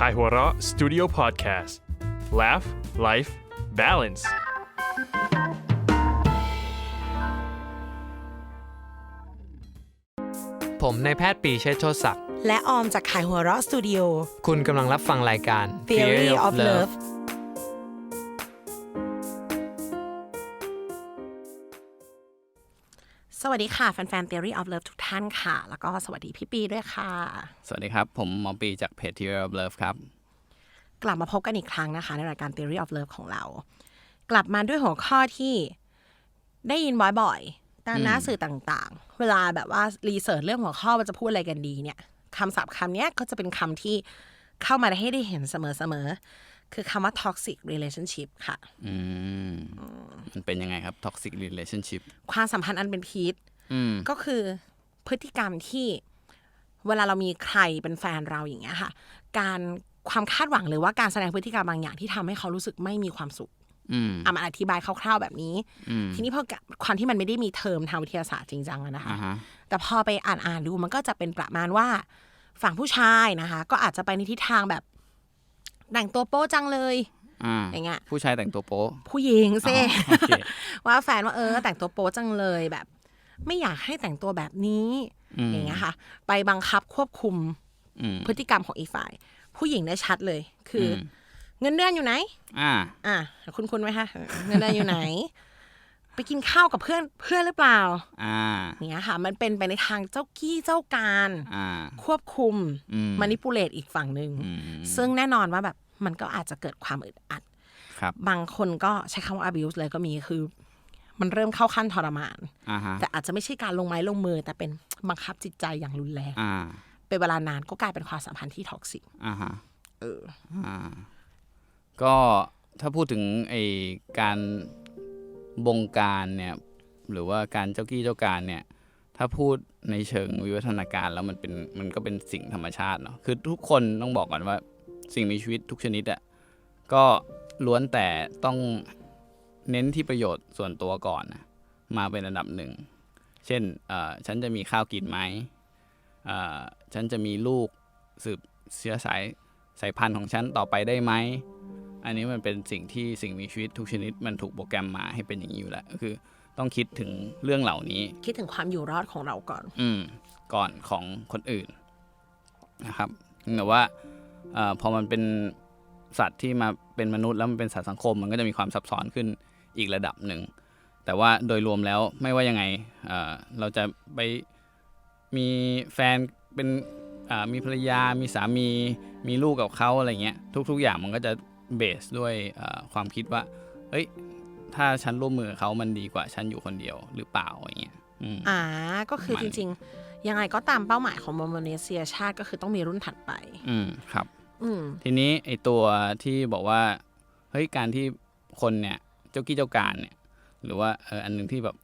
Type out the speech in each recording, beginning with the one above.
Kaihura Studio Podcast Laugh Life Balance ผมนายแพทย์ปรีเชษฐ์โชติศักดิ์ และออมจากขายหัวเราะสตูดิโอ คุณกำลังรับฟังรายการ Theory of Love สวัสดีค่ะ แฟนๆ Theory of Love ทุกท่านค่ะ แล้วก็สวัสดีพี่ปีด้วยค่ะ สวัสดีครับ ผมหมอปีจากเพจ Theory of Love ครับ กลับมาพบกันอีกครั้งนะคะ ในรายการ Theory of Love ของเรา กลับมาด้วยหัวข้อที่ได้ยินบ่อยๆ ตามหน้าสื่อต่างๆ เวลาแบบว่ารีเสิร์ชเรื่องหัวข้อว่าจะพูดอะไรกันดีเนี่ยคำศัพท์คำเนี้ยก็จะเป็นคำที่เข้ามาให้ได้เห็นเสมอๆ คือคำว่า toxic relationship ค่ะ อืมมันเป็นยังไงครับ Toxic Relationship ความสัมพันธ์อันเป็นพิษอืมก็คือพฤติกรรมที่เวลาเรามีใครเป็นแฟนเราอย่างเงี้ยค่ะ การความคาดหวังหรือว่าการแสดงพฤติกรรมบางอย่างที่ทำให้เขารู้สึกไม่มีความสุขอืมอะมาอธิบายคร่าวๆแบบนี้อืมทีนี้พอความที่มันไม่ได้มีเทอมทางวิทยาศาสตร์จริงจังอะนะคะอ่าฮะแต่พอไปอ่านอ่านๆดูมันก็จะเป็นประมาณว่า ฝั่งผู้ชายนะคะ ก็อาจจะไปในทิศทางแบบ แต่งตัวโป๊จังเลยอ่าอย่างเงี้ยผู้ชายแต่งตัวโป๊ะผู้หญิงเซ่อ๋อโอเคว่าแฟนว่าเออแต่งตัวโป๊จังเลยแบบ ไม่อยากให้แต่งตัวแบบนี้อืมอย่างเงี้ยค่ะ ไปบังคับควบคุมอืมพฤติกรรมของอีกฝ่าย ผู้หญิงได้ชัดเลย คืออมเงินเดือนอยู่ไหน อ่า อะคุณคุณไหมคะเออเงินเดือนอยู่ไหน ไปกินข้าวกับเพื่อนเพื่อนหรือเปล่าอ่าอย่างเงี้ยค่ะ มันเป็นไปในทางเจ้ากี้เจ้าการอ่าควบคุมอืมมานิปูเลตอีกฝั่งหนึ่งอืมซึ่งแน่นอนว่าแบบมันก็อาจจะเกิดความอึดอัดครับ บางคนก็ใช้คำว่า abuse เลยก็มีคือ มันเริ่มเข้าขั้นทรมานอ่าฮะแต่อาจจะไม่ใช่การลงไม้ลงมือ แต่เป็นบังคับจิตใจอย่างรุนแรงอ่าเป็นเวลานานก็กลายเป็นความสัมพันธ์ที่ท็อกซิกอ่าฮะเอออ่าก็ถ้าพูดถึงไอการ บงการเนี่ยหรือว่าการเจ้ากี้เจ้าการเนี่ยถ้าพูดในเชิงวิวัฒนาการแล้วมันเป็นมันก็เป็นสิ่งธรรมชาติเนาะคือทุกคนต้องบอกก่อนว่าสิ่งมีชีวิตทุกชนิดอะก็ล้วนแต่ต้องเน้นที่ประโยชน์ส่วนตัวก่อนนะมาเป็นอันดับหนึ่ง เช่นอ่อฉันจะมีข้าวกินไหมอ่อฉันจะมีลูกสืบเชื้อสายสายพันธุ์ของฉันต่อไปได้ไหม อันนี้มันเป็นสิ่งที่สิ่งมีชีวิตทุกชนิดมันถูกโปรแกรมมาให้เป็นอย่างนี้อยู่แล้วก็คือต้องคิดถึงเรื่องเหล่านี้ คิดถึงความอยู่รอดของเราก่อน อืมก่อนของคนอื่นนะครับแต่ว่าเออพอมันเป็นสัตว์ที่มาเป็นมนุษย์แล้วมันเป็นสัตว์สังคม มันก็จะมีความซับซ้อนขึ้นอีกระดับหนึ่ง แต่ว่าโดยรวมแล้วไม่ว่ายังไงเอ่อเราจะไปมีแฟนเป็นอ่ามีภรรยา มีสามี มีลูกกับเขาอะไรเงี้ย ทุก ๆ อย่างมันก็จะ เบสด้วยเอ่อความคิดว่า เฮ้ย ถ้าฉันร่วมมือกับเขามันดีกว่าฉันอยู่คนเดียวหรือเปล่าอย่างเงี้ยอืมอ่า ก็คือประจมาณริง ๆ ยังไงก็ตามเป้าหมายของโมโมเนเซียชาติก็คือต้องมีรุ่นถัดไป อืมครับ อืมทีนี้ไอตัวที่บอกว่า เฮ้ย การที่คนเนี่ย เจ้ากี้เจ้าการเนี่ย หรือว่าเอออันหนึงที่แบบ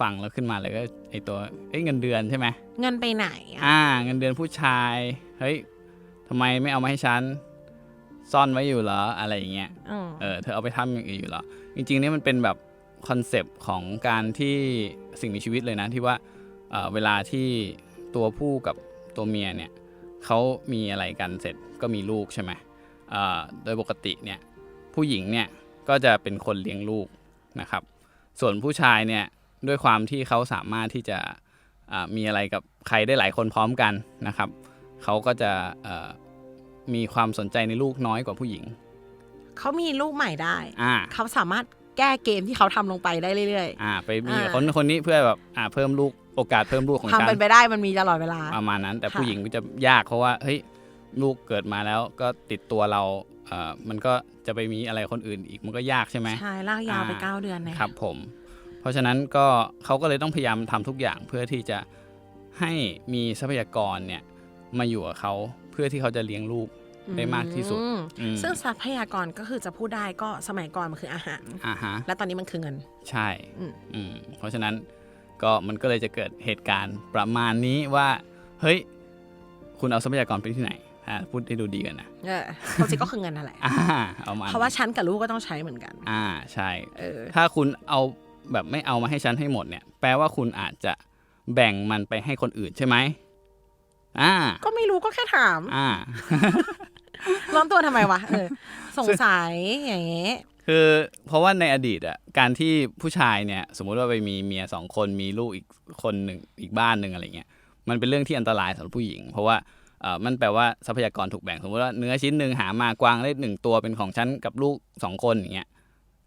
ฟังแล้วขึ้นมาเลยก็ไอตัวเอ้ยเงินเดือนใช่ไหมเงินไปไหนอะอ่า เงินเดือนผู้ชาย เฮ้ยทำไมไม่เอามาให้ฉัน ซ่อนไว้อยู่เหรออะไรอย่างเงี้ยอืมเออเธอเอาไปทำอย่างอื่นอยู่เหรอจริงๆนี่มันเป็นแบบคอนเซปต์ของการที่สิ่งมีชีวิตเลยนะที่ว่าเอ่อเวลาที่ตัวผู้กับตัวเมียเนี่ยเขามีอะไรกันเสร็จก็มีลูกใช่ไหมเอ่อโดยปกติเนี่ยผู้หญิงเนี่ยก็จะเป็นคนเลี้ยงลูกนะครับ ส่วนผู้ชายเนี่ยด้วยความที่เขาสามารถที่จะอ่ามีอะไรกับใครได้หลายคนพร้อมกันนะครับเขาก็จะเอ่อ มีความสนใจในลูกน้อยกว่าผู้หญิง เขามีลูกใหม่ได้ อ่า เขาสามารถแก้เกมที่เขาทำลงไปได้เรื่อย อ่า ไปมีอ่า คนคนนี้เพื่อแบบอ่าเพิ่มลูกโอกาสเพิ่มลูกของๆความฉันเป็นไปได้มันมีตลอดเวลา ประมาณนั้น แต่ค่ะ ผู้หญิงก็จะยากเพราะว่าเฮ้ยลูกเกิดมาแล้วก็ติดตัวเราเอ่อมันก็จะไปมีอะไรคนอื่นอีกมันก็ยากใช่ไหม ใช่ลากยาวไปอ่า เก้าเดือนนะครับผม เพราะฉะนั้นก็เขาก็เลยต้องพยายามทำทุกอย่างเพื่อที่จะให้มีทรัพยากรเนี่ยมาอยู่กับเขา เพื่อที่เขาจะเลี้ยงลูกได้มากที่สุดอืมอืมซึ่งทรัพยากรก็คือจะพูดได้ก็สมัยก่อนมันคืออาหารอ่าฮะและตอนนี้มันคือเงิน ใช่อืมอืมเพราะฉะนั้นก็มันก็เลยจะเกิดเหตุการณ์ประมาณนี้ว่า เฮ้ย คุณเอาทรัพยากรไปที่ไหนอ่าพูดให้ดูดีกันนะเออความจริงก็คือเงินนั่นแหละอ่าเอามาเพราะว่าฉันกับลูกก็ต้องใช้เหมือนกัน อ่าใช่เออถ้าคุณเอาแบบไม่เอามาให้ฉันให้หมดเนี่ย แปลว่าคุณอาจจะแบ่งมันไปให้คนอื่นใช่ไหม อ่า ก็ไม่รู้ก็แค่ถาม อ่า ล้อมตัวทำไมวะเออสงสัยอย่างเงี้ยคือเพราะว่าในอดีตอะการที่ผู้ชายเนี่ย สมมุติว่าไปมีเมียสองคนมีลูกอีกคนหนึ่งอีกบ้านหนึ่งอะไรเงี้ยมันเป็นเรื่องที่อันตรายสำหรับผู้หญิง เพราะว่าเอ่อมันแปลว่าทรัพยากรถูกแบ่งสมมติว่าเนื้อชิ้นหนึ่งหามากวางได้หนึ่งตัวเป็นของฉันกับลูกสองคนอย่างเงี้ย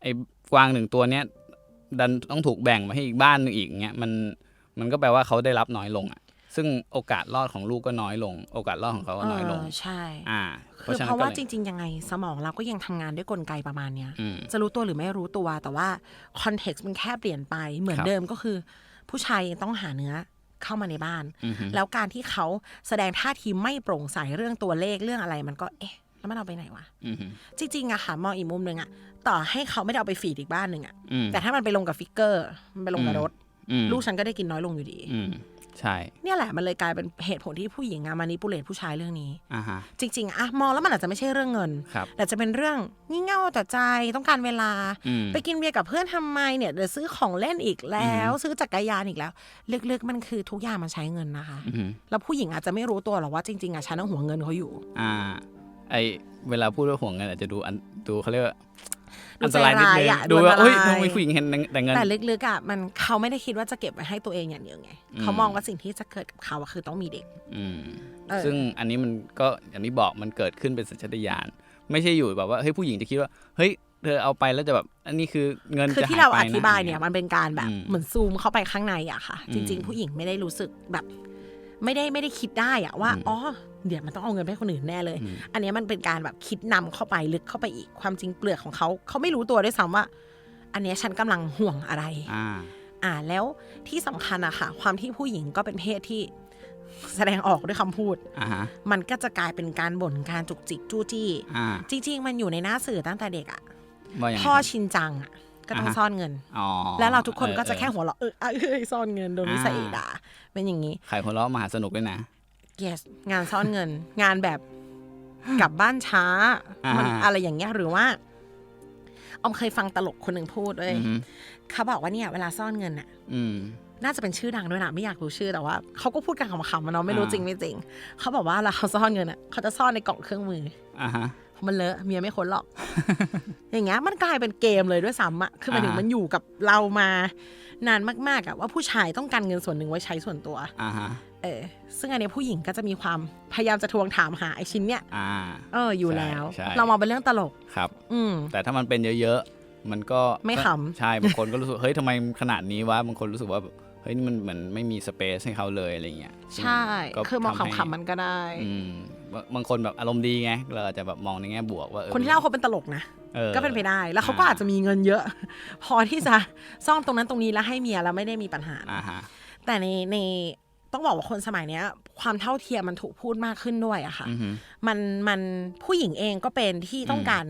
ไอ้กวางหนึ่งตัวเนี้ยดันต้องถูกแบ่งมาให้อีกบ้านหนึ่งอีกเงี้ยมันมันก็แปลว่าเขาได้รับน้อยลงอะ ซึ่งโอกาสรอดของลูกก็น้อยลง โอกาสรอดของเขาก็น้อยลงเออใช่อ่าคือฉะเพนั้นราะก็ว่าเลยจริง ๆ ยังไงสมองเราก็ยังทำงานด้วยกลไกประมาณเนี้ยอืมจะรู้ตัวหรือไม่รู้ตัวแต่ว่าคอนเท็กซ์มันแค่เปลี่ยนไปเหมือนครับเดิมก็คือ ผู้ชายต้องหาเนื้อเข้ามาในบ้านอือฮึแล้วการที่เขาแสดงท่าทีไม่โปร่งใสเรื่องตัวเลขเรื่องอะไรมันก็เอ๊ะแล้วมันเอาไปไหนวะอืมจริงๆอะค่ะมองอีกมุมหนึ่งอะต่อให้เขาไม่ได้เอาไปฟีดอีกบ้านหนึ่งอะอืมแต่ถ้ามันไปลงกับฟิกเกอร์มันไปลงกับรถอืมลูกฉันก็ได้กินน้อยลงอยู่ดีอืม ใช่เนี่ยแหละมันเลยกลายเป็นเหตุผลที่ผู้หญิงอะมานิปูเลตผู้ชายเรื่องนี้อ่าฮะจริง ๆอะมองแล้วมันอาจจะไม่ใช่เรื่องเงิน ครับแต่จะเป็นเรื่องงี่เง่าแต่ใจต้องการเวลา อืม ไปกินเบียร์กับเพื่อนทำไมเนี่ยเดี๋ยวซื้อของเล่นอีกแล้ว ซื้อจักรยานอีกแล้วลึกๆมันคือทุกอย่างมันใช้เงินนะคะ อืมแล้วผู้หญิงอาจจะไม่รู้ตัวหรอกว่าจริงๆอะฉันเอาหัวเงินเขาอยู่ อ่า ไอเวลาพูดว่าห่วงเงินอาจจะดูอันดูเขาเรียกว่าดู อันตรายนิดนึงใจร้ายอะดูว่าดูอันตรายเฮ้ยทำไมผู้หญิงเห็นแต่เงินแต่ลึกๆอะมันเขาไม่ได้คิดว่าจะเก็บไว้ให้ตัวเองอย่างเดียวไงอืมเขามองว่าสิ่งที่จะเกิดกับเขาอะคือต้องมีเด็ก อืมเออซึ่งอันนี้มันก็อย่างที่บอกมันเกิดขึ้นเป็นสัญชาตญาณไม่ใช่อยู่แบบว่าเฮ้ยผู้หญิงจะคิดว่าเฮ้ยเธอเอาไปแล้วจะแบบอันนี้คือเงินคือจะที่หเราไปอนะธิบายเนี่ยมันเป็นการแบบอืมเหมือนซูมเข้าไปข้างในอะค่ะอืมจริง ๆ ผู้หญิงไม่ได้รู้สึกแบบ ไม่ได้ไม่ได้คิดได้อะว่าอืมอ๋อ เดี๋ยวมันต้องเอาเงินไปให้คนอื่นแน่เลยอืมอันเนี้ยมันเป็นการแบบคิดนำเข้าไปลึกเข้าไปอีกความจริงเปลือกของเขาเขาไม่รู้ตัวด้วยซ้ำว่า อันเนี้ยฉันกำลังห่วงอะไรอ่าอ่าแล้วที่สำคัญอะค่ะ ความที่ผู้หญิงก็เป็นเพศที่แสดงออกด้วยคำพูดอ่าฮะมันก็จะกลายเป็นการบ่นการจุกจิกจู้จี้อ่าจริง ๆ มันอยู่ในหน้าสื่อตั้งแต่เด็กอะว่าอย่างไรพ่อครับชินจังอะก็ต้องอ่าฮะซ่อนเงินอ๋อแล้วเราทุกคนก็จะเออแค่หัวเราะเออเออเอยซ่อนเงินโดนวิสัยด่าเป็นอย่างนี้ขายคนล้อมหาสนุกด้วยนะ yes งานซ่อนเงิน งานแบบกลับบ้านช้าอ่ามัมันอะไรอย่างเงี้ยหรือว่าออมเคยฟังตลกคนหนึ่งพูดเลยอือฮึเขาบอกว่าเนี่ยเวลาซ่อนเงินน่ะอืมน่าจะเป็นชื่อดังด้วยนะไม่อยากรู้ชื่อแต่ว่าเขาก็พูดกันขำๆมาเนาะไม่รู้อ่าจริงไม่จริงเขาบอกว่าเวลาเขาซ่อนเงินอะเขาจะซ่อนในกล่องเครื่องมืออ่าฮะเพราะมันเลอะเมียไม่ค้นหรอก อย่างเงี้ยมันกลายเป็นเกมเลยด้วยซ้ำอะคือหมายถึงอ่ามัมันอยู่กับเรามา นานมากๆอะว่าผู้ชายต้องการเงินส่วนหนึ่งไว้ใช้ส่วนตัวอ่าฮะเออซึ่งอันเนี้ยผู้หญิงก็จะมีความพยายามจะทวงถามหาไอ้ชิ้นเนี้ยอ่า เอออยู่แล้ว ใช่ใช่ เรามองเป็นเรื่องตลก ครับ อืม แต่ถ้ามันเป็นเยอะๆ มันก็ไม่ขำ ใช่บางคนก็รู้สึก เฮ้ยทำไมขนาดนี้วะบางคนรู้สึกว่าแบบเฮ้ยนี่มันเหมือนไม่มีสเปซให้เขาเลยอะไรเงี้ยใช่ก็คือมองทำให้ขำๆมันก็ได้ อืมบางบางคนแบบอารมณ์ดีไงเราอาจจะแบบมองในแง่บวกว่าออคนที่เล่าเขาเป็นตลกนะออก็เป็นไปได้ แล้วเขาก็อ่าอาจจะมีเงินเยอะ พอที่จะซ่อนตรงนั้นตรงนี้แล้วให้เมียแล้วไม่ได้มีปัญหาอ่าฮะแต่ในในต้องบอกว่าคนสมัยเนี้ย ความเท่าเทียมมันถูกพูดมากขึ้นด้วยอะค่ะอือฮึมันมันผู้หญิงเองก็เป็นที่ต้องอืมการ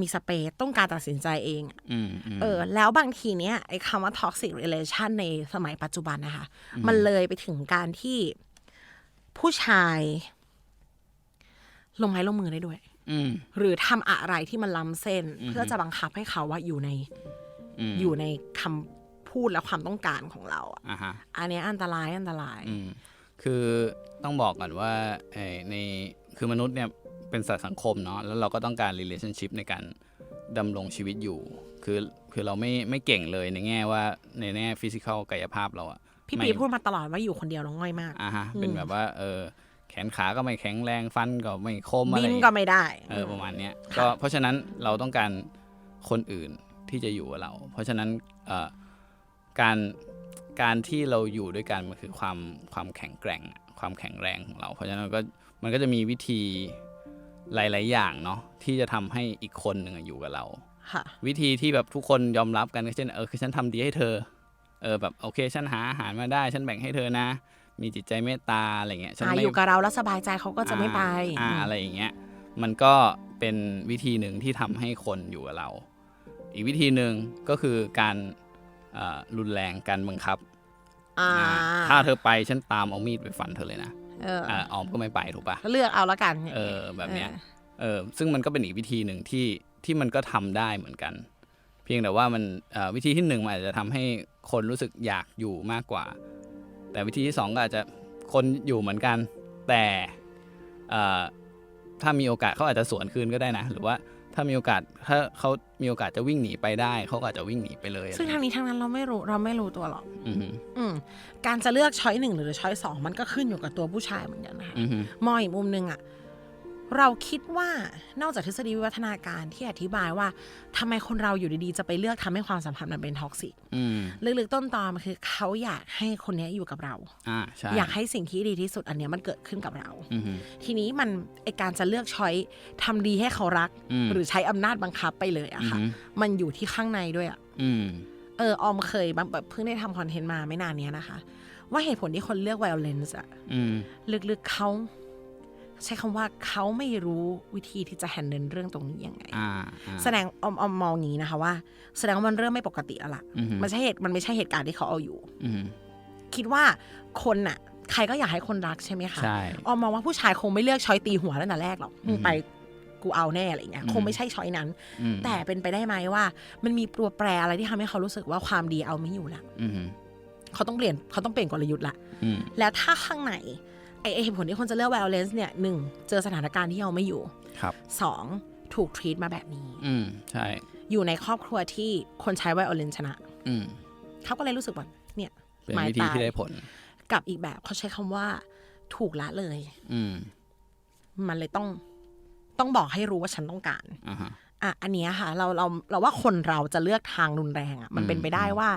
มีสเปซต้องการตัดสินใจเองอะอืมอืมเออ แล้วบางทีเนี้ยไอ้คำว่า toxic relation ในสมัยปัจจุบันนะคะ มันเลยไปถึงการที่ผู้ชายลงไม้ลงมือได้ด้วยอืม หรือทำอะไรที่มันล้ำเส้นอือฮึเพื่อจะบังคับให้เขาว่าอยู่ในมอยู่ในคำพูดและความต้องการของเราอะอ่าฮะอันเนี้ยอันตรายอันตรายอืมคือต้องบอกก่อนว่าเอ่อในคือมนุษย์เนี่ยเป็นสัตว์สังคมเนาะแล้วเราก็ต้องการ relationship ในการดำรงชีวิตอยู่ คือคือเราไม่ไม่เก่งเลยในแง่ว่าในแง่ฟิสิกอลกายภาพเราอะพี่ไม่ปีพูดมาตลอดว่าอยู่คนเดียวแล้วง่อยมากอ่าฮะอืมเป็นแบบว่าเออ แขนขาก็ไม่แข็งแรงฟันก็ไม่คมอะไรบิอนย่างก็เงี้ยไม่ได้เออประมาณเนี้ยก็เพราะฉะนั้นเราต้องการคนอื่นที่จะอยู่กับเรา เพราะฉะนั้นเอ่อการการที่เราอยู่ด้วยกันมันคือความความแข็งแกร่งอะความแข็งแรงของเรา เพราะฉะนั้นมันก็มันก็จะมีวิธีหลาย ๆ อย่างเนาะที่จะทำให้อีกคนหนึ่งอะอยู่กับเราค่ะวิธีที่แบบทุกคนยอมรับกันก็เช่นเออคือฉันทำดีให้เธอเออแบบโอเคฉันหาอาหารมาได้ฉันแบ่งให้เธอนะ มีจิตใจเมตตาอะไรเงี้ยฉันอ่าไม่อยู่กับเราแล้วสบายใจเขาก็จะไม่ไปอ่าอ่าอะไรอย่างเงี้ยมันก็เป็นวิธีหนึ่งที่ทำให้คนอยู่กับเรา อีกวิธีหนึ่งก็คือการเอ่อรุนแรงการบังคับอ่าอ่าถ้าเธอไปฉันตามเอามีดไปฟันเธอเลยนะเอออ่าออมก็ไม่ไปถูกปะก็เลือกเอาแล้วกัน เออแบบเนี้ยเออซึ่งมันก็เป็นอีกวิธีหนึ่งที่ที่มันก็ทำได้เหมือนกัน เพียงแต่ว่ามันเอ่อวิธีที่หนึ่งมันอาจจะทำให้คนรู้สึกอยากอยู่มากกว่า แต่วิธีที่สองก็อาจจะคนอยู่เหมือนกัน แต่เอ่อถ้ามีโอกาสเขาอาจจะสวนคืนก็ได้นะ หรือว่าถ้ามีโอกาสถ้าเขามีโอกาสจะวิ่งหนีไปได้เขาก็อาจจะวิ่งหนีไปเลย ซึ่งทางนี้ทางนั้นเราไม่รู้เราไม่รู้ตัวหรอกอือฮึอืมการจะเลือกช้อยหนึ่งหรือช้อยสองมันก็ขึ้นอยู่กับตัวผู้ชายเหมือนกันนะคะอือฮึมองอีกมุมหนึ่งอะ เราคิดว่านอกจากทฤษฎีวิวัฒนาการที่อธิบายว่าทำไมคนเราอยู่ดีๆ จะไปเลือกทำให้ความสัมพันธ์มันเป็นท็อกซิกอืมลึกๆต้นตอมันคือเขาอยากให้คนเนี้ยอยู่กับเราอ่าใช่อยากให้สิ่งที่ดีที่สุดอันเนี้ยมันเกิดขึ้นกับเราอือฮึทีนี้มันไอการจะเลือกช้อยทำดีให้เขารักอืมหรือใช้อำนาจบังคับไปเลยอะค่ะอือฮึมันอยู่ที่ข้างในด้วยอะอืมเออออมเคยแบบแบบเพิ่งได้ทำคอนเทนต์มาไม่นานเนี้ยนะคะ ว่าเหตุผลที่คนเลือก violence อะอืมลึกๆเขา ใช้คำว่าเขาไม่รู้วิธีที่จะแฮนเดิลเรื่องตรงนี้ยังไงอ่าอ่าแสดงออมออมมองอย่างนี้นะคะว่า แสดงว่ามันเริ่มไม่ปกติแล้วล่ะอือฮึมันใช่เหตุมันไม่ใช่เหตุการณ์ที่เขาเอาอยู่อืมคิดว่าคนน่ะ ใครก็อยากให้คนรักใช่ไหมคะใช่ออมมองว่าผู้ชายคงไม่เลือกช้อยตีหัวตั้งแต่แรกหรอกมึงอืมไปกูเอาแน่อะไรเงี้ยอืมคงไม่ใช่ช้อยนั้นอืมแต่เป็นไปได้ไหมว่า มันมีตัวแปรอะไรที่ทำให้เขารู้สึกว่าความดีเอาไม่อยู่ละอืมเขาต้องเปลี่ยนเขาต้องเปลี่ยนกลยุทธ์ละอืมแล้วถ้าข้างใน ไอไอ้เหตุผลที่คนจะเลือก violence เนี่ยหนึ่งเจอสถานการณ์ที่เอาไม่อยู่ครับสองถูก treat มาแบบนี้ อืมใช่ อยู่ในครอบครัวที่คนใช้ violence ชนะ อืมเขาก็เลยรู้สึกว่าเนี่ยเป็นไม้วิธีตายที่ได้ผล กับอีกแบบเขาใช้คำว่า ถูกละเลย อืม มันเลยต้องต้องบอกให้รู้ว่าฉันต้องการอ่าฮะอะอันเนี้ยค่ะ เราเราเราว่าคนเราจะเลือกทางรุนแรงอะ มันเป็นไปได้ว่า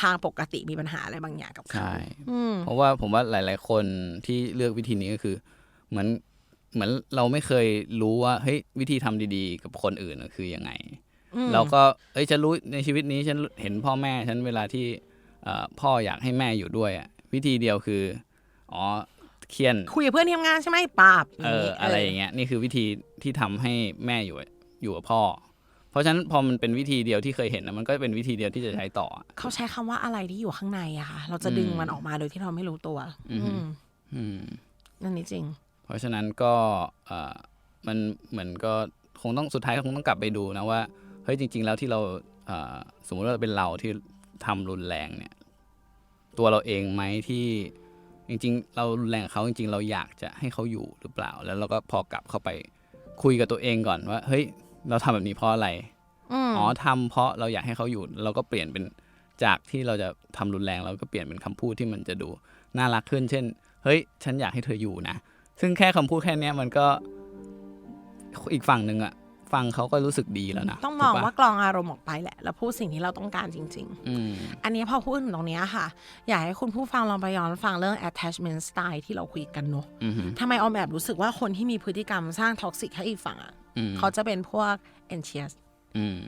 ทางปกติมีปัญหาอะไรบางอย่างกับเขาใช่อืมเพราะว่าผมว่าหลาย ๆ คนที่เลือกวิธีนี้ก็คือ เหมือนเหมือนเราไม่เคยรู้ว่าเฮ้ยวิธีทำดีๆ กับคนอื่นน่ะคือยังไงอืมเราก็เอ้ยฉันรู้ในชีวิตนี้ฉันเห็นพ่อแม่ฉันเวลาที่เอ่อพ่ออยากให้แม่อยู่ด้วยอะวิธีเดียวคืออ๋อเคียนคุยกับเพื่อนที่ทำงานใช่ไหมปราบเอออะไรอย่างเงี้ยนี่คือวิธีที่ทำให้แม่อยู่อยู่กับพ่อเพ ราะฉะนั้นพอมันเป็นวิธีเดียวที่เคยเห็นนะมันก็เป็นวิธีเดียวที่จะใช้ต่ออะเขาใช้คำว่าอะไรที่อยู่ข้างในอะค่ะ เราจะดึงอืมมันออกมาโดยที่เราไม่รู้ตัวอือฮึอืมอืมนั่นนี่จริง เพราะฉะนั้นก็เอ่อมันเหมือนก็คงต้องสุดท้ายก็คงต้องกลับไปดูนะว่าเฮ้ยจริง ๆ แล้วที่เราเอ่อสมมุติว่าเป็นเราที่ทำรุนแรงเนี่ย ตัวเราเองไหมที่จริง ๆ เรารุนแรงกับเขาจริง ๆ เราอยากจะให้เขาอยู่หรือเปล่า แล้วเราก็พอกลับเข้าไปคุยกับตัวเองก่อนว่า เฮ้ย เราทำแบบนี้เพราะอะไรอืมอ๋อทำเพราะเราอยากให้เขาอยู่ เราก็เปลี่ยนเป็นจากที่เราจะทำรุนแรงเราก็เปลี่ยนเป็นคำพูดที่มันจะดูน่ารักขึ้น เช่น เฮ้ย ฉันอยากให้เธออยู่นะ ซึ่งแค่คำพูดแค่เนี้ยมันก็อีกฝั่งหนึ่งอะฟังเขาก็รู้สึกดีแล้วนะ ต้องมองถูกปะว่ากลองอารมณ์ออกไปแหละ แล้วพูดสิ่งที่เราต้องการจริงอืมๆอันนี้พอพูดถึงตรงเนี้ยค่ะ อยากให้คุณผู้ฟังลองไปย้อนฟังเรื่อง attachment style ที่เราคุยกันเนอะอืมทำไมออมแอบรู้สึกว่าคนที่มีพฤติกรรมสร้างท็อกซิกให้อีกฝั่งอะอืม เขาจะเป็นพวก anxious อืม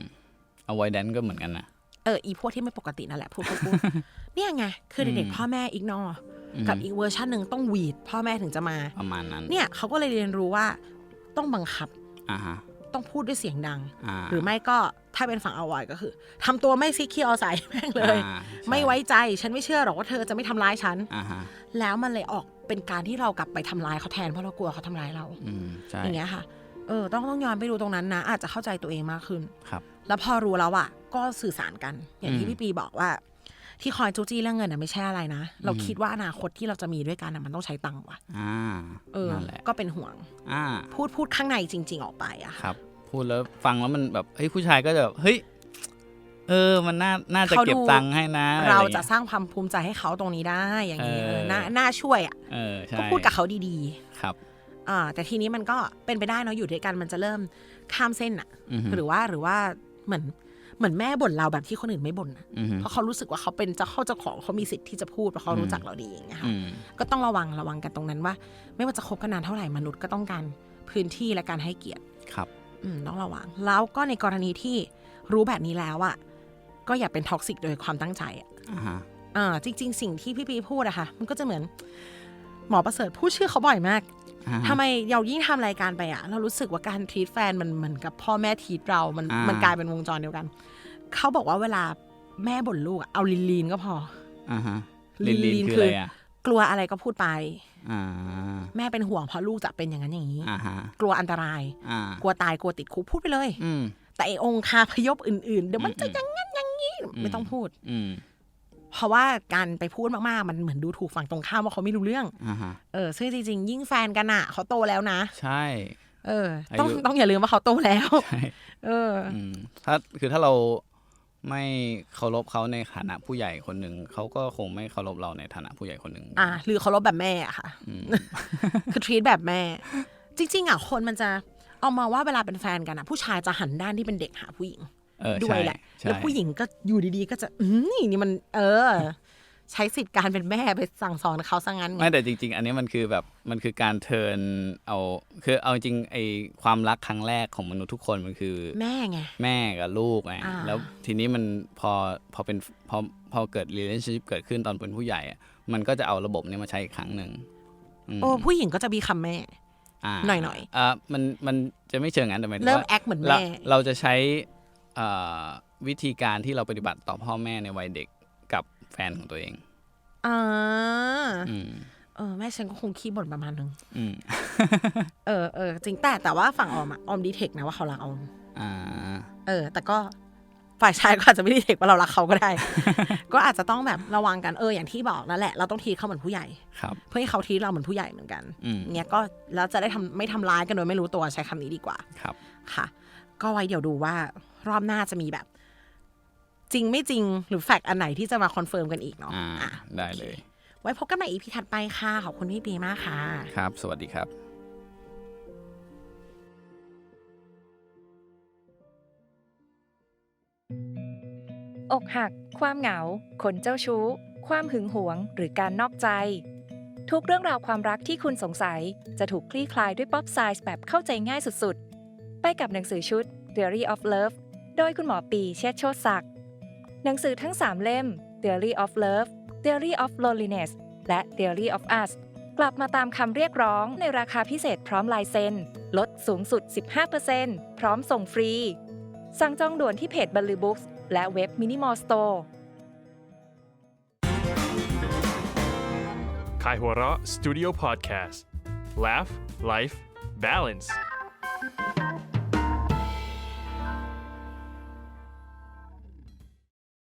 avoidance ก็เหมือนกันนะเอออีพวกที่ไม่ปกตินั่นแหละพูดพูดพูดเนี่ยไง คือเด็กๆพ่อแม่อีกนอกับอีกเวอร์ชันหนึ่งต้องหวีดพ่อแม่ถึงจะมาประมาณนั้น เนี่ยเขาก็เลยเรียนรู้ว่าต้องบังคับอ่าฮะต้องพูดด้วยเสียงดังอ่าหรือไม่ก็ถ้าเป็นฝั่งอวอยก็คือทำตัวไม่ซีเคียวใส่แม่งเลยอ่าใช่ไม่ไว้ใจฉันไม่เชื่อหรอกว่าเธอจะไม่ทำร้ายฉันอ่าฮะแล้วมันเลยออกเป็นการที่เรากลับไปทำร้ายเขาแทนเพราะเรากลัวเขาทำร้ายเราอืมใช่อย่างเงี้ยค่ะ เออต้องต้องย้อนไปดูตรงนั้นนะ อาจจะเข้าใจตัวเองมากขึ้น ครับ แล้วพอรู้แล้วอะก็สื่อสารกัน อย่างที่อืมพี่ปีบอกว่า ที่คอยจู้จี้เรื่องเงินน่ะไม่ใช่อะไรนะ เราคิดว่าอนาคตที่เราจะมีด้วยกันน่ะมันต้องใช้ตังค์ว่ะอ่าเออนั่นแหละก็เป็นห่วง อ่า พูดพูดข้างในจริง ๆ ออกไปอะคค่ะรับ พูดแล้วฟังแล้วมันแบบเฮ้ยผู้ชายก็จะแบบเฮ้ยเออ มันน่าน่าจะเขาเก็บดูตังค์ให้นะอไเราอย่งจะงี้ยสร้างความภูมิใจให้เขาตรงนี้ได้อย่างนี้เออ เออน่าน่าช่วยอะเออใช่ก็พูดกับเขาดีครับๆ อ่าแต่ทีนี้มันก็เป็นไปได้เนาะอยู่ด้วยกันมันจะเริ่มข้ามเส้นอะอือฮึ หรือว่าหรือว่าเหมือนเหมือนแม่บ่นเราแบบที่คนอื่นไม่บ่นอะอือฮึเพราะเขารู้สึกว่าเขาเป็นเจ้าเข้าเจ้าของเขามีสิทธิ์ที่จะพูดเพราะเขารู้จักเราดีอย่างเงี้ยค่ะ อืมก็ต้องระวังระวังกันตรงนั้นว่า ไม่ว่าจะคบกันนานเท่าไหร่มนุษย์ก็ต้องการพื้นที่และการให้เกียรติครับ อืมต้องระวัง แล้วก็ในกรณีที่รู้แบบนี้แล้วอะก็อย่าเป็นท็อกซิกโดยความตั้งใจอะอ่าฮะอ่าจริง ๆ สิ่งที่พี่ปีพูดอะค่ะ มันก็จะเหมือนหมอประเสริฐพูดชื่อเขาบ่อยมากอ่าฮะ ทำไมเรายิ่งทำรายการไปอะเรารู้สึกว่าการทีตแฟนมันเหมือนกับพ่อแม่ทีตเรา มันอ่ามัมันกลายเป็นวงจรเดียวกัน เขาบอกว่าเวลาแม่บ่นลูกอะเอาลีนลีนๆก็พออ่าฮะลีลินนลีลินนคืคือออะไรอะกลัวอะไรก็พูดไปอ่าแม่เป็นห่วงเพราะลูกจะเป็นอย่างนั้นอย่างนี้อ่าฮะกลัวอันตรายอ่ากลัวตายกลัวติดคุกพูดไปเลยอืมแต่ไอองคาพยพอื่นๆ เดี๋ยวมันจะอืมอย่างนั้นอย่างนี้ ไม่ต้องพูดอืม เพราะว่าการไปพูดมากๆ มันเหมือนดูถูกฝั่งตรงข้ามว่าเขาไม่รู้เรื่องอ่าฮะเออซึ่งจริงๆ ยิ่งแฟนกันอะเขาโตแล้วนะ ใช่ เออ ต้องอายุ ต้องอย่าลืมว่าเขาโตแล้ว ใช่เออ อืมถ้าคือถ้าเราไม่เคารพเขาในฐานะผู้ใหญ่คนหนึ่งเขาก็คงไม่เคารพเราในฐานะผู้ใหญ่คนหนึ่งอะหรือเคารพแบบแม่อะค่ะ อืม คือทรีตแบบแม่ จริง ๆ อะ คนมันจะเอามาว่าเวลาเป็นแฟนกันอะ ผู้ชายจะหันด้านที่เป็นเด็กหาผู้หญิงเออ ด้วใช่ยแหละใช่แล้วผู้หญิงก็อยู่ดีๆ ก็จะอืมนี่มัน เออ ใช้สิทธิ์การเป็นแม่ไปสั่งสอนเขาซะงั้นไงไม่แต่จริง ๆ อันนี้มันคือแบบมันคือการเทิร์นเอา คือเอาจริงไอความรักครั้งแรกของมนุษย์ทุกคนมันคือ แม่ไงแม่กับลูกไงอ่าแล้วทีนี้มันพอพอเป็นพอพอเกิด relationship เกิดขึ้นตอนเป็นผู้ใหญ่อะมันก็จะเอาระบบเนี้มาใช้อีกครั้งหนึ่งมโอ้ผู้หญิงก็จะมีคำแม่าหน่อยๆอ่ามันมันจะไม่เชิงงั้นแต่หมายถึงเริ่มว่าแอคเหมือนเราแม่เราจะใช้อ่า วิธีการที่เราปฏิบัติต่อพ่อแม่ในวัยเด็กกับแฟนของตัวเองอ่าอืมเออแม่ฉันก็คงขี้บ่นประมาณนึงอืมเออเออจริงแต่แต่ว่าฝั่งออมอะออมดีเทคนะว่าเขารักออมอ่า เออ แต่ก็ฝ่ายชายก็อาจจะไม่ได้เทคว่าเรารักเขาก็ได้ ก็อาจจะต้องแบบระวังกันเอออย่างที่บอกนั่นแหละเราต้องทีเขาเหมือนผู้ใหญ่ครับเพื่อให้เขาทีเราเหมือนผู้ใหญ่เหมือนกันอืมเงี้ยก็แล้วจะได้ทำไม่ทำร้ายกันโดยไม่รู้ตัวใช้คำนี้ดีกว่าครับ ค่ะ ก็ไว้เดี๋ยวดูว่ารอบหน้าจะมีแบบ จริงไม่จริงหรือแฟกต์อันไหนที่จะมาคอนเฟิร์มกันอีกเนาะอ่าอะได้เลย ไว้พบกันใหม่อีพีถัดไปค่ะ ขอบคุณพี่ปีมากค่ะ ครับ สวัสดีครับอกหัก ความเหงา คนเจ้าชู้ ความหึงหวง หรือการนอกใจ ทุกเรื่องราวความรักที่คุณสงสัย จะถูกคลี่คลายด้วยป๊อปไซส์แบบเข้าใจง่ายสุดๆไป กับหนังสือชุด Theory of Love โดยคุณหมอปีเชษฐ์โชติศักดิ์หนังสือทั้ง 3 เล่ม Theory of Love Theory of Loneliness และ Theory of Us กลับมาตามคำเรียกร้องในราคาพิเศษพร้อมลายเซ็น ลดสูงสุด 15%พร้อมส่งฟรี สั่งจองด่วนที่เพจบัลลือบุ๊กและเว็บมินิมอลสโตร์ Kaihura Studio Podcast Laugh Life Balance